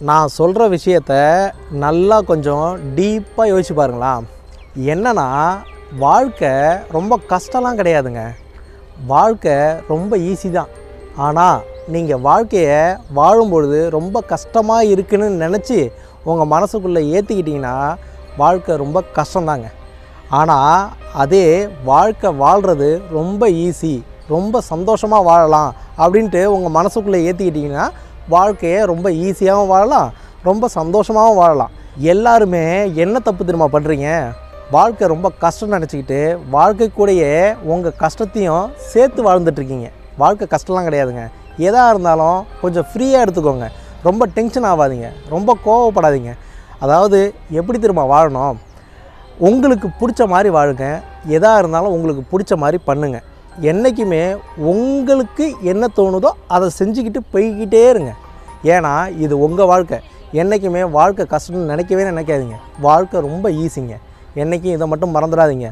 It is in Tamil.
நான் சொல்கிற விஷயத்த நல்லா கொஞ்சம் டீப்பாக யோசிச்சு பாருங்களா. என்னென்னா வாழ்க்கை ரொம்ப கஷ்டம்லாம் கிடையாதுங்க. வாழ்க்கை ரொம்ப ஈஸி தான். ஆனால் நீங்கள் வாழ்க்கையை வாழும்பொழுது ரொம்ப கஷ்டமாக இருக்குன்னு நினச்சி உங்கள் மனசுக்குள்ளே ஏற்றிக்கிட்டிங்கன்னா வாழ்க்கை ரொம்ப கஷ்டம்தாங்க. ஆனால் அதே வாழ்க்கை வாழ்கிறது ரொம்ப ஈஸி ரொம்ப சந்தோஷமாக வாழலாம் அப்படின்ட்டு உங்கள் மனசுக்குள்ளே ஏற்றிக்கிட்டிங்கன்னா வாழ்க்கையை ரொம்ப ஈஸியாகவும் வாழலாம் ரொம்ப சந்தோஷமாகவும் வாழலாம். எல்லாருமே என்ன தப்பு திரும்ப பண்ணுறீங்க வாழ்க்கை ரொம்ப கஷ்டம் நினச்சிக்கிட்டு வாழ்க்கை கூடயே உங்கள் கஷ்டத்தையும் சேர்த்து வாழ்ந்துட்டுருக்கீங்க வாழ்க்கை கஷ்டம்லாம் கிடையாதுங்க. எதாக இருந்தாலும் கொஞ்சம் ஃப்ரீயாக எடுத்துக்கோங்க. ரொம்ப டென்ஷன் ஆகாதீங்க. ரொம்ப கோவப்படாதீங்க. அதாவது எப்படி திரும்ப வாழணும்? உங்களுக்கு பிடிச்ச மாதிரி வாழுங்க. எதாக இருந்தாலும் உங்களுக்கு பிடிச்ச மாதிரி பண்ணுங்கள் என்றைக்குமே உங்களுக்கு என்ன தோணுதோ அதை செஞ்சுக்கிட்டு போய்கிட்டே இருங்க. ஏன்னா இது உங்கள் வாழ்க்கை. என்றைக்குமே வாழ்க்கை கஷ்டம்னு நினைக்கவே நினைக்காதீங்க. வாழ்க்கை ரொம்ப ஈஸிங்க என்றைக்கும் இதை மட்டும் மறந்துடாதீங்க.